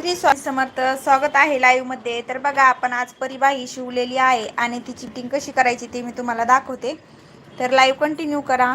श्री स्वामी समर्थ स्वागत आहे लाईव्हमध्ये. तर बघा आपण आज परिबाही शिवलेली आहे आणि ती चिटिंग कशी करायची ते मी तुम्हाला दाखवते. तर लाईव्ह कंटिन्यू करा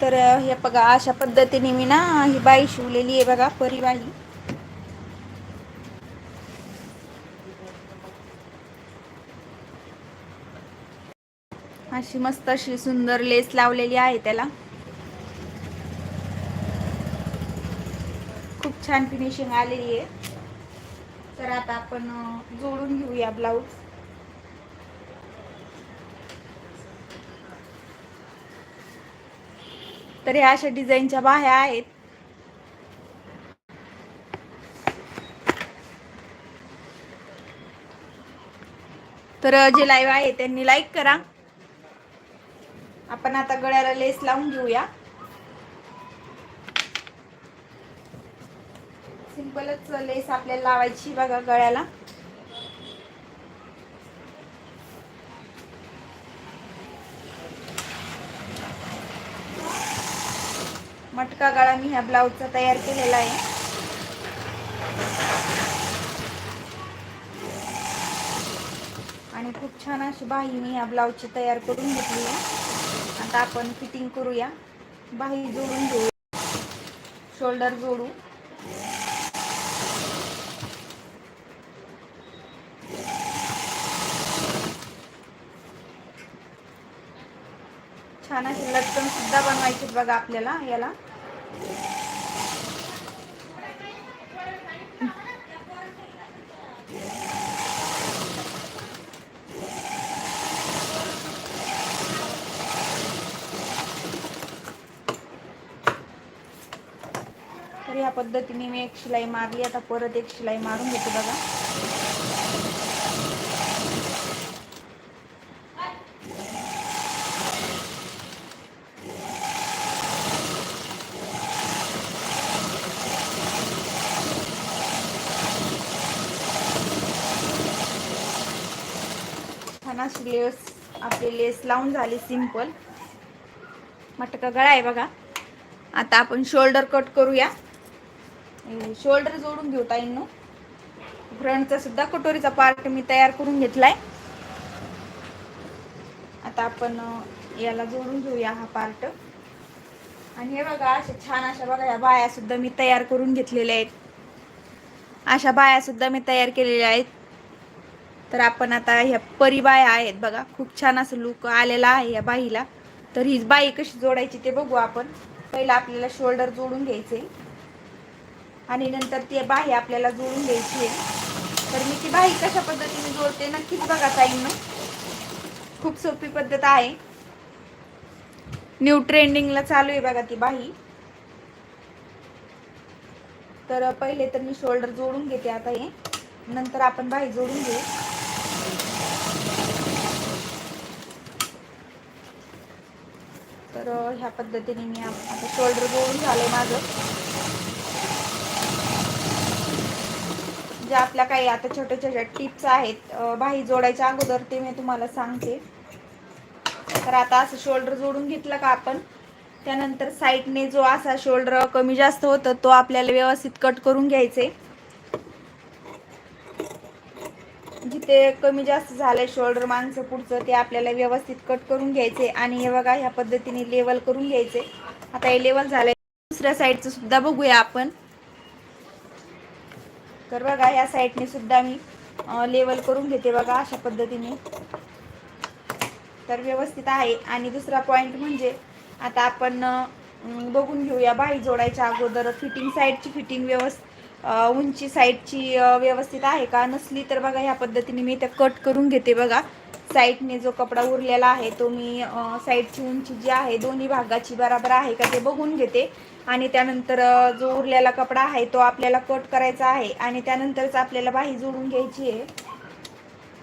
तर अ, हे बघा अशा पद्धतीने मी ना ही बाई शिवलेली आहे बघा परिवाही. अशी मस्त अशी सुंदर लेस लावलेली आहे त्याला. खूप छान फिनिशिंग आलेली आहे. तर आता आपण जोडून घेऊया ब्लाऊज तर ह्या अशा डिझाईनच्या बाह्या आहेत. तर जे लाईव्ह आहे त्यांनी लाईक करा. आपण आता गळ्याला लेस लावून घेऊया. सिंपलच लेस आपल्याला लावायची बघा गळ्याला. मटका गळा मी ह्या ब्लाऊजचा तयार केलेला आहे. आणि खूप छान अशी बाही मी ह्या ब्लाऊजची तयार करून घेतली आहे. आता आपण फिटिंग करूया. बाही जोडून घेऊ. शोल्डर जोडू. छान असे लटकन सुद्धा बनवायचे बघा आपल्याला याला. तर या पद्धतीने मी एक शिलाई मारली. आता परत एक शिलाई मारून घेते बघा छान अशी लेस आपली लेस लावून झाली सिंपल मटका गळा आहे बघा. आता आपण शोल्डर कट करूया. शोल्डर जोडून घेऊ ताईंनो. फ्रंटचा सुद्धा कटोरीचा पार्ट मी तयार करून घेतलाय. आता आपण याला जोडून घेऊया हा पार्ट आणि हे बघा अशा छान अशा बघा या बाया सुद्धा मी तयार करून घेतलेल्या आहेत. अशा बाया सुद्धा मी तयार केलेल्या आहेत. तर आपण आता ह्या परिबाया आहेत बघा. खूप छान असं लुक आलेला आहे या बाईला. तर ही बाई कशी जोडायची ते बघू आपण. पहिला आपल्याला शोल्डर जोडून घ्यायचे. आणि नंतर ती बाही आपल्याला जोडून घ्यायची आहे. तर मी ती बाही कशा पद्धतीने जोडते नक्कीच बघा ताईंनो. खूप सोपी पद्धत आहे. न्यू ट्रेंडिंगला चालू आहे बघा ती बाही. तर पहिले तर मी शोल्डर जोडून घेते आता हे. नंतर आपण बाही जोडून घेऊ. तर ह्या पद्धतीने मी आता शोल्डर जोडून झालंय माझं. ज्या आपल्या काही आता छोट्या छोट्या टिप्स आहेत बाही जोडायच्या अगोदर ते मी तुम्हाला सांगते. तर आता असं शोल्डर जोडून घेतलं का आपण त्यानंतर साईडने जो असा शोल्डर कमी जास्त होतं तो आपल्याला व्यवस्थित कट करून घ्यायचे. जिथे कमी जास्त झालंय शोल्डर माणसं पुढचं ते आपल्याला व्यवस्थित कट करून घ्यायचे आणि हे बघा ह्या पद्धतीने लेवल करून घ्यायचे. आता हे लेवल झालंय. दुसऱ्या साईडचं सुद्धा बघूया आपण. तर बघा ह्या साईडने सुद्धा मी लेवल करून घेते बघा अशा पद्धतीने. तर व्यवस्थित आहे. आणि दुसरा पॉईंट म्हणजे आता आपण बघून घेऊया बाही जोडायच्या अगोदर फिटिंग साईडची फिटिंग व्यवस्थित. उंची साईडची व्यवस्थित आहे का? नसली तर बघा ह्या पद्धतीने मी त्या कट करून घेते बघा. साईडने जो कपडा उरलेला आहे तो मी साईडची उंची जी आहे दोन्ही भागाची बराबर आहे का ते बघून घेते. आणि त्यानंतर जो उरलेला कपडा आहे तो आपल्याला कट करायचा आहे. आणि त्यानंतरच आपल्याला बाही जोडून घ्यायची आहे.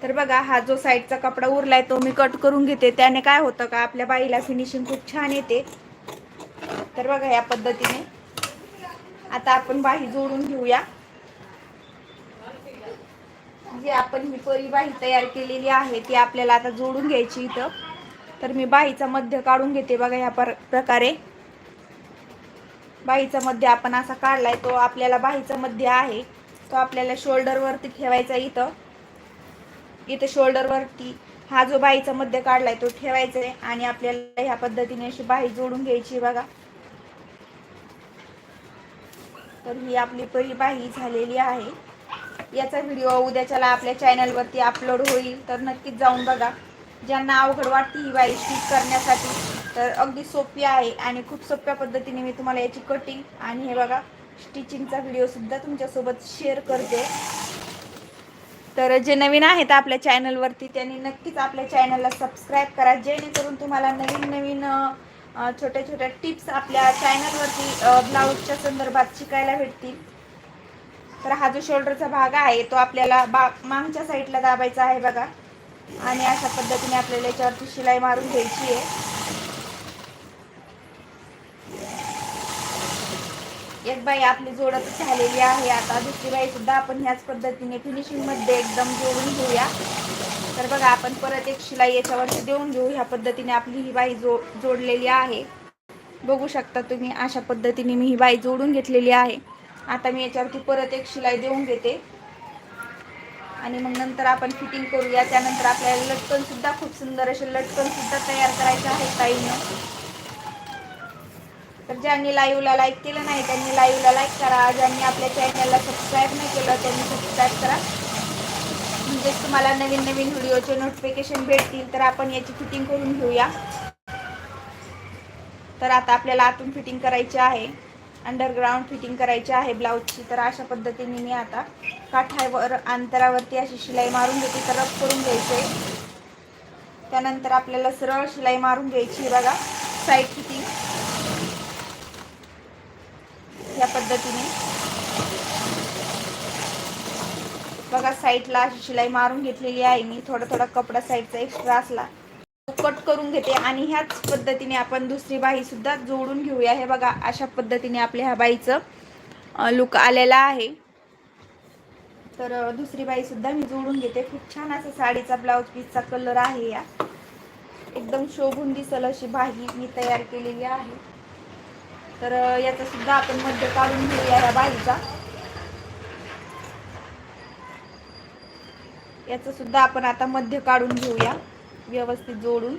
तर बघा हा जो साईडचा कपडा उरलाय तो मी कट करून घेते. त्याने काय होतं का आपल्या बाईला फिनिशिंग खूप छान येते. तर बघा या पद्धतीने. आता आपण बाही जोडून घेऊया. जी आपण ही परी बाही तयार केलेली आहे ती आपल्याला आता जोडून घ्यायची इथं. तर मी बाहीचा मध्य काढून घेते बघा ह्या प्रकारे. बाहीचा मध्य आपण असा काढलाय तो आपल्याला बाहीचा मध्य आहे. तो आपल्याला शोल्डरवरती ठेवायचा इथं. इथं शोल्डरवरती हा जो बाईचा मध्य काढलाय तो ठेवायचा आहे आणि आपल्याला ह्या पद्धतीने अशी बाही जोडून घ्यायची बघा. तर ही आपली परिबाही झालेली आहे. याचा व्हिडिओ उद्याच्याला आपल्या चॅनलवरती अपलोड होईल. तर नक्कीच जाऊन बघा. ज्यांना अवघड वाटते ही बाई स्टिच करण्यासाठी तर अगदी सोपी आहे आणि खूप सोप्या पद्धतीने मी तुम्हाला याची कटिंग आणि हे बघा स्टिचिंगचा व्हिडिओसुद्धा तुमच्यासोबत शेअर करते. तर जे नवीन आहेत आपल्या चॅनलवरती त्यांनी नक्कीच आपल्या चॅनलला सबस्क्राईब करा. जेणेकरून तुम्हाला नवीन नवीन छोट्या छोट्या टिप्स आपल्या चॅनलवरती ब्लाऊजच्या संदर्भात शिकायला भेटतील. तर हा जो शोल्डरचा भाग आहे तो आपल्याला बा मागच्या साईडला दाबायचा आहे बघा. आणि अशा पद्धतीने आपल्याला याच्यावरती शिलाई मारून घ्यायची आहे. एक बाई आपली जोडत झालेली आहे. आता दुसरी बाई सुद्धा आपण ह्याच पद्धतीने फिनिशिंगमध्ये एकदम जोडून घेऊया. तर बघा आपण परत एक शिलाई याच्यावरती देऊन घेऊ. ह्या पद्धतीने आपली ही बाई जो जोडलेली आहे. बघू शकता तुम्ही अशा पद्धतीने मी ही बाई जोडून घेतलेली आहे. आता मी याच्यावरती परत एक शिलाई देऊन घेते. आणि मग नंतर आपण फिटिंग करूया. त्यानंतर आपल्याला लटकन सुद्धा खूप सुंदर असे लटकन सुद्धा तयार करायचं आहे ताईनं. तर ज्यांनी लाईव्हला लाईक केलं नाही त्यांनी लाईव्हला लाईक करा. ज्यांनी आपल्या चॅनलला सबस्क्राईब नाही केलं त्यांनी सबस्क्राईब करा. म्हणजेच तुम्हाला नवीन नवीन व्हिडिओचे नोटिफिकेशन भेटतील तर आपण याची फिटिंग करून घेऊया. तर आता आपल्याला आतून फिटिंग करायची आहे. अंडरग्राऊंड फिटिंग करायची आहे ब्लाऊजची तर अशा पद्धतीने मी आता काठावर अंतरावरती अशी शिलाई मारून घेते. तर रफ करून घ्यायचे. त्यानंतर आपल्याला सरळ शिलाई मारून घ्यायची बघा. साईड फिटिंग या पद्धतीने. बघा साईडला अशी शिलाई मारून घेतलेली आहे मी. थोडा थोडा कपडा साईडचा एक्स्ट्रा असला. कट करून घेते आणि ह्याच पद्धतीने आपण दुसरी बाई सुद्धा जोडून घेऊया. हे बघा अशा पद्धतीने आपल्या ह्या बाईचं लुक आलेला आहे. तर दुसरी बाई सुद्धा मी जोडून घेते. खूप छान असं साडीचा ब्लाऊज पीसचा कलर आहे या. एकदम शोभून दिसल अशी बाही मी तयार केलेली आहे. तर याचा सुद्धा आपण मध्य काढून घेऊया या बाईचा याचं सुद्धा आपण आता मध्य काढून घेऊया व्यवस्थित जोडून.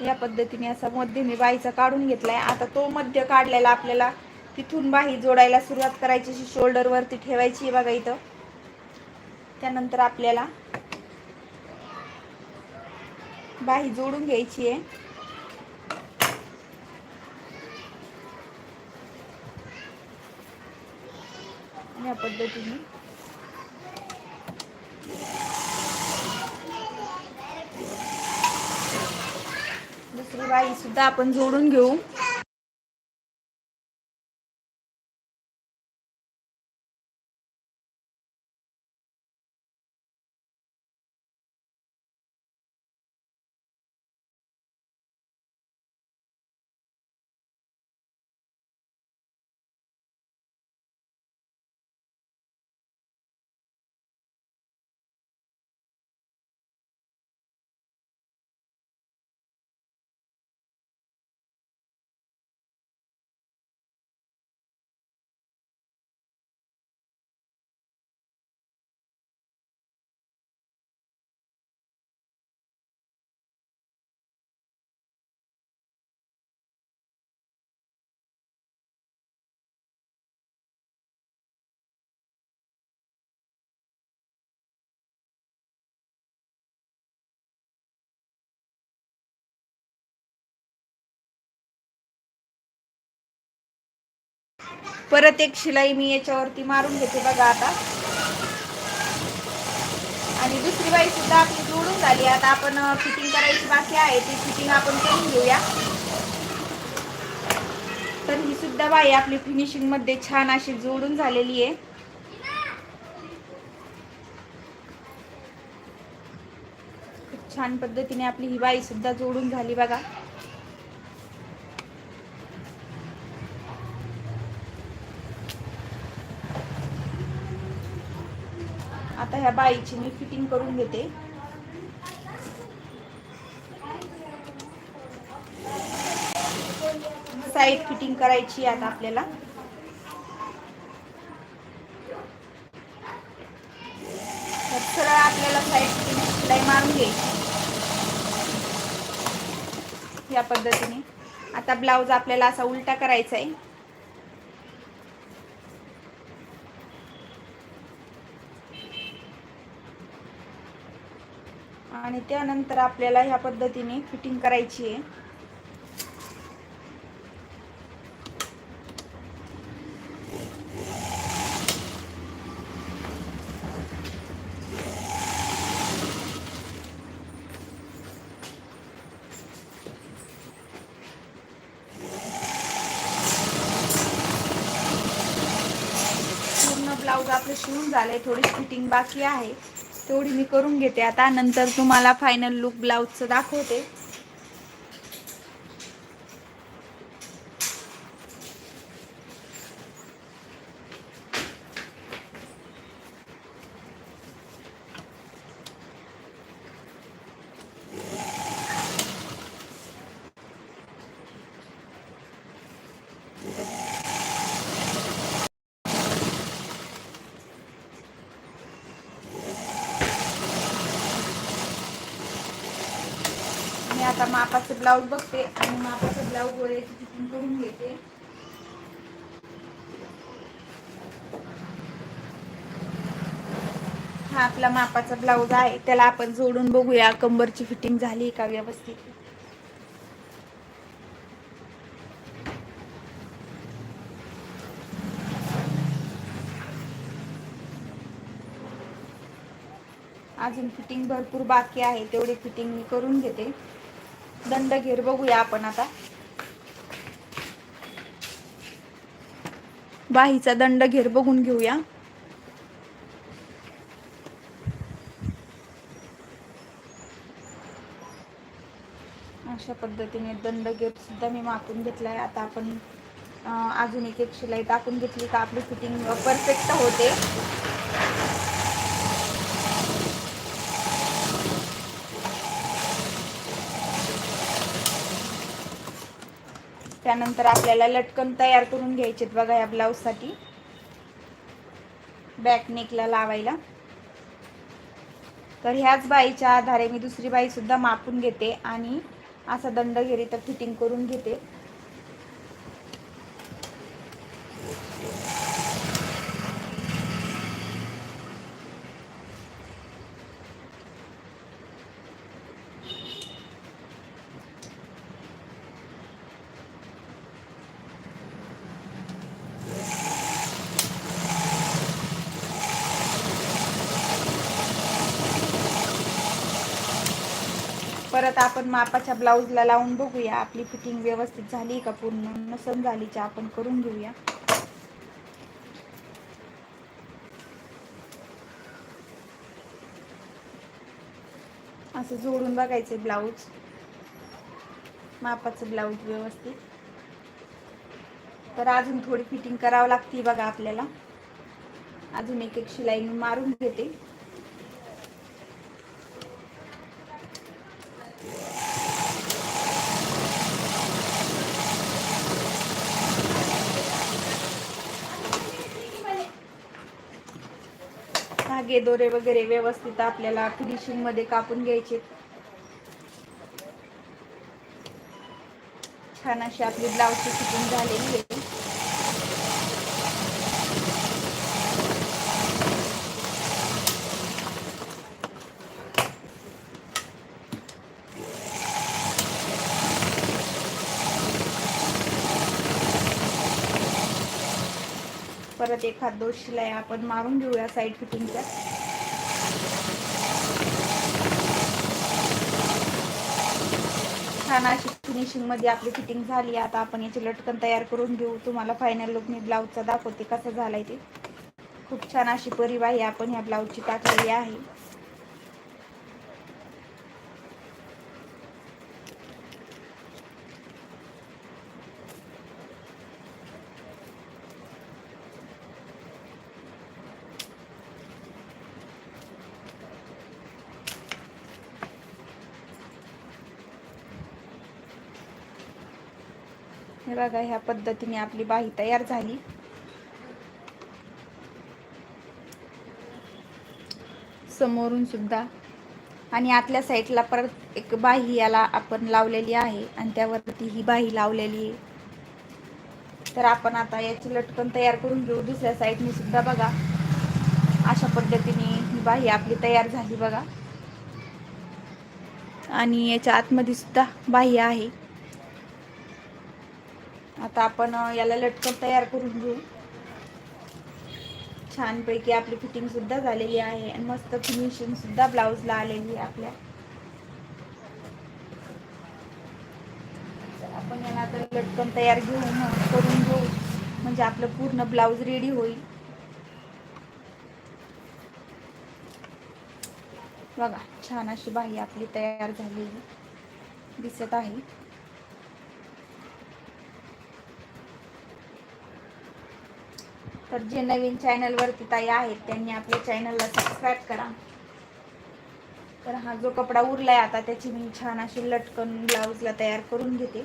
या पद्धतीने असा मध्य मी बाईचा काढून घेतलाय. आता तो मध्य काढलेला आपल्याला तिथून बाही जोडायला सुरुवात करायची शोल्डर वरती ठेवायची बघा इथं. त्यानंतर आपल्याला बाही जोडून घ्यायची आहे. या पद्धतीने. दुसरी बाई सुद्धा आपण जोडून घेऊ. परत एक शिलाई मी याच्यावरती मारून घेते बघा आता. आणि दुसरी बाई सुद्धा आपली जोडून झाली. आता आपण फिटिंग करायची बाकी आहे. ती फिटिंग आपण करून घेऊया. तर ही सुद्धा बाई आपली फिनिशिंगमध्ये छान अशी जोडून झालेली आहे. छान पद्धतीने आपली ही बाई सुद्धा जोडून झाली बघा. ह्या बाईची मी फिटिंग करून घेते. साईड फिटिंग करायची आता आपल्याला. सरळ आपल्याला साईड फिटिंग शिलाई मारून घ्यायची. या पद्धतीने. आता ब्लाऊज आपल्याला असा उलटा करायचा आहे. आणि त्यानंतर आपल्याला ह्या पद्धतीने फिटिंग करायची आहे. पूर्ण ब्लाऊज आपलं शिवून झालंय थोडी फिटिंग बाकी आहे. तेवढी मी करून घेते. आता नंतर तुम्हाला फायनल लुक ब्लाऊजचं दाखवते. आता मापाचं ब्लाऊज बघते आणि मापाचं ब्लाऊज वगैरे फिटिंग करून घेते. हा आपला मापाचा ब्लाऊज आहे. त्याला आपण जोडून बघूया. कंबरची फिटिंग झाली का व्यवस्थित? अजून फिटिंग भरपूर बाकी आहे. तेवढी फिटिंग मी करून घेते. दंड घेर. बघूया आपण आता. बाहीचा दंड घेर बघून घेऊया. अशा पद्धतीने दंड घेर सुद्धा मी मापून घेतलाय. आता आपण अजून एक एक शिलाई टाकून घेतली का आपली फिटिंग परफेक्ट होते. त्यानंतर आपल्याला लटकन तयार करून घ्यायचे बघा या ब्लाऊजसाठी बॅक नेकला लावायला. तर ह्याच बाईच्या आधारे मी दुसरी बाई सुद्धा मापून घेते आणि असा दंड घेरी तर फिटिंग करून घेते. आता आपण मापाच्या ब्लाऊजला लावून बघूया. आपली फिटिंग व्यवस्थित झाली का पूर्ण? नसन झालीच्या आपण करून घेऊया. असं जोडून बघायचे ब्लाऊज. मापाचं ब्लाऊज व्यवस्थित. तर अजून थोडी फिटिंग करावं लागते बघा आपल्याला. अजून एक एक शिलाई मी मारून घेते. धागे दोरे वगैरे व्यवस्थित आपल्याला फिनिशिंगमध्ये कापून घ्यायचे. छान अशी आपली ब्लाऊजची फिटिंग झालेली आहे. परत एखाद दोन शिलाई आपण मारून घेऊया साईड फिटिंगच्या छान अशी फिनिशिंगमध्ये आपली फिटिंग झाली. आता आपण याची लटकन तयार करून घेऊ. तुम्हाला फायनल लुक मी ब्लाऊजचा दाखवते कसं झालाय ते. खूप छान अशी परिवाही आपण ह्या ब्लाऊजची टाकलेली आहे. हे बघा ह्या पद्धतीने आपली बाही तयार झाली. समोरून सुद्धा. आणि आतल्या साईडला परत एक बाही याला आपण लावलेली आहे आणि त्यावरती ही बाही लावलेली आहे. तर आपण आता याची लटकन तयार करून घेऊ. दुसऱ्या साईडने सुद्धा बघा. अशा पद्धतीने ही बाही आपली तयार झाली बघा. आणि याच्या आतमध्ये सुद्धा बाही आहे. आता आपण याला लटकन तयार करून घेऊ. छानपैकी आपली फिटिंगसुद्धा झालेली आहे आणि मस्त फिनिशिंगसुद्धा ब्लाऊजला आलेली आहे आपल्या. आपण याला आता लटकन तयार घेऊ करून घेऊ. म्हणजे आपलं पूर्ण ब्लाऊज रेडी होईल. बघा छान अशी बाही आपली तयार झालेली दिसत आहे. तर जे नवीन चॅनलवरती ताई आहेत त्यांनी आपल्या चॅनलला सबस्क्राईब करा. तर हा जो कपडा उरलाय आता त्याची मी छान अशी लटकन ब्लाऊजला तयार करून घेते.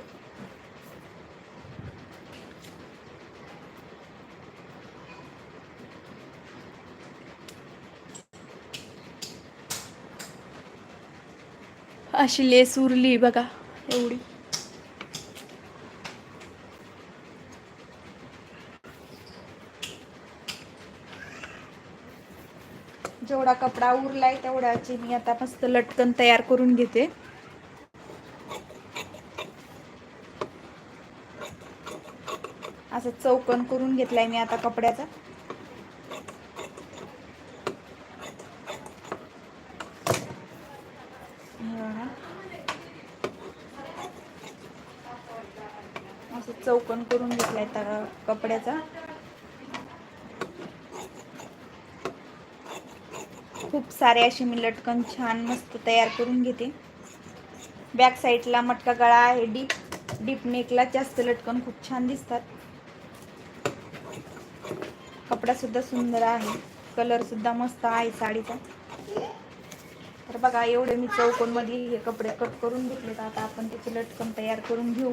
अशी लेस उरली बघा एवढी. जेवढा कपडा उरलाय तेवढ्याची मी आता मस्त लटकन तयार करून घेते. असं चौकन करून घेतलाय मी आता कपड्याचा. असं चौकन करून घेतलाय त्या कपड्याचा. सारे असे मी लटकन छान मस्त तयार करून घेते. बॅक साईडला मटका गळा आहे डीप डीप नेकला जास्त लटकन खूप छान दिसतात. कपडा सुद्धा सुंदर आहे कलर सुद्धा मस्त आहे साडीचा. तर बघा एवढे मी चौकोनमध्ये हे कपडे कट करून घेतलेत. आता आपण त्याचे लटकन तयार करून घेऊ.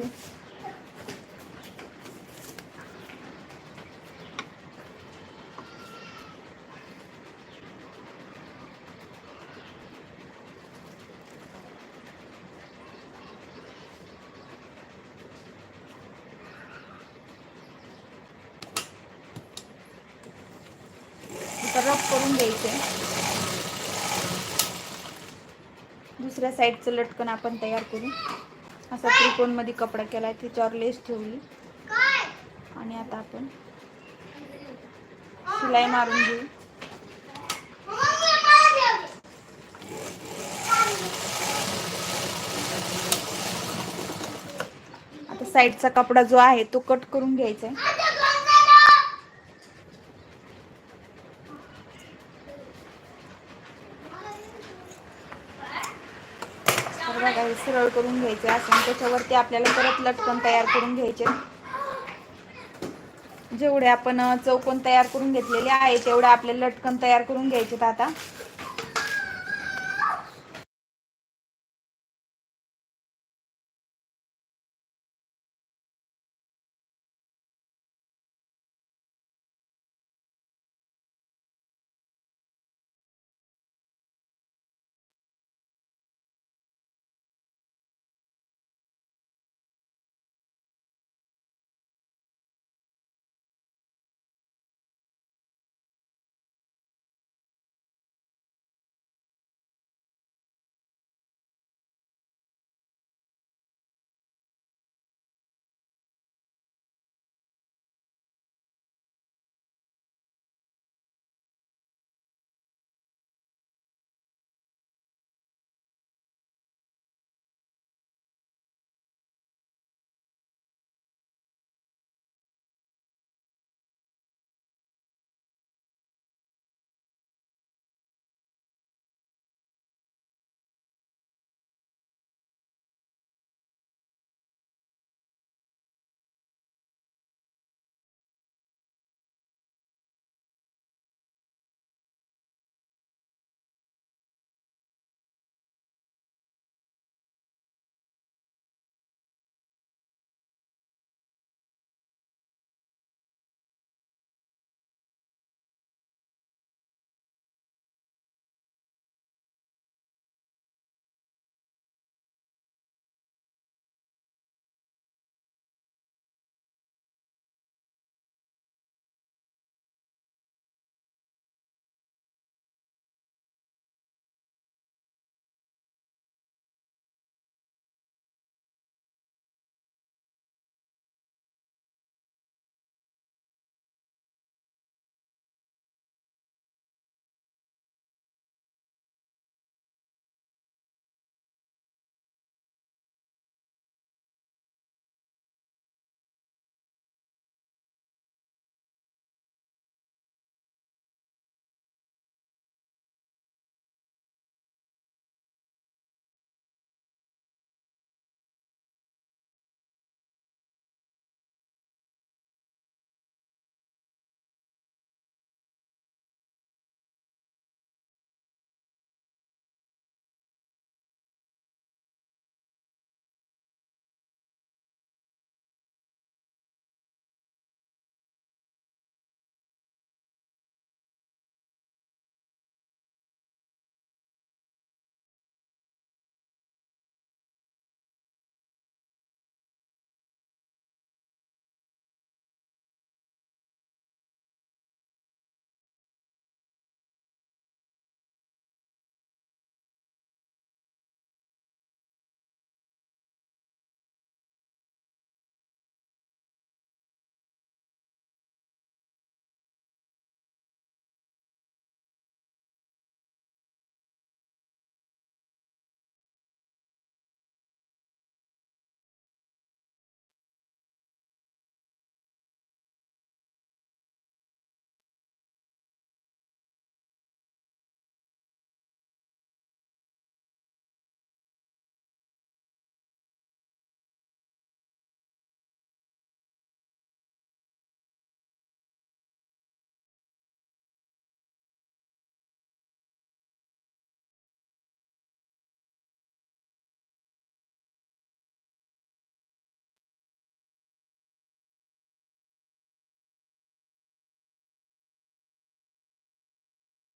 रब करून करून घ्यायचे दुसऱ्या साईडचं लटकन आपण तयार करू. असा त्रिकोणमध्ये कपडा केला आहे त्याच्यावर लेस ठेवली. आणि आता आपण शिलाई मारून घेऊ. आता साईडचा कपडा जो आहे तो कट करून घ्यायचा आहे तर बघा हे सरळ करून घ्यायचे असं त्याच्यावरती आपल्याला परत लटकन तयार करून घ्यायचे. जेवढे आपण चौकोन तयार करून घेतलेले आहे तेवढे आपले लटकन तयार करून घ्यायचे आता.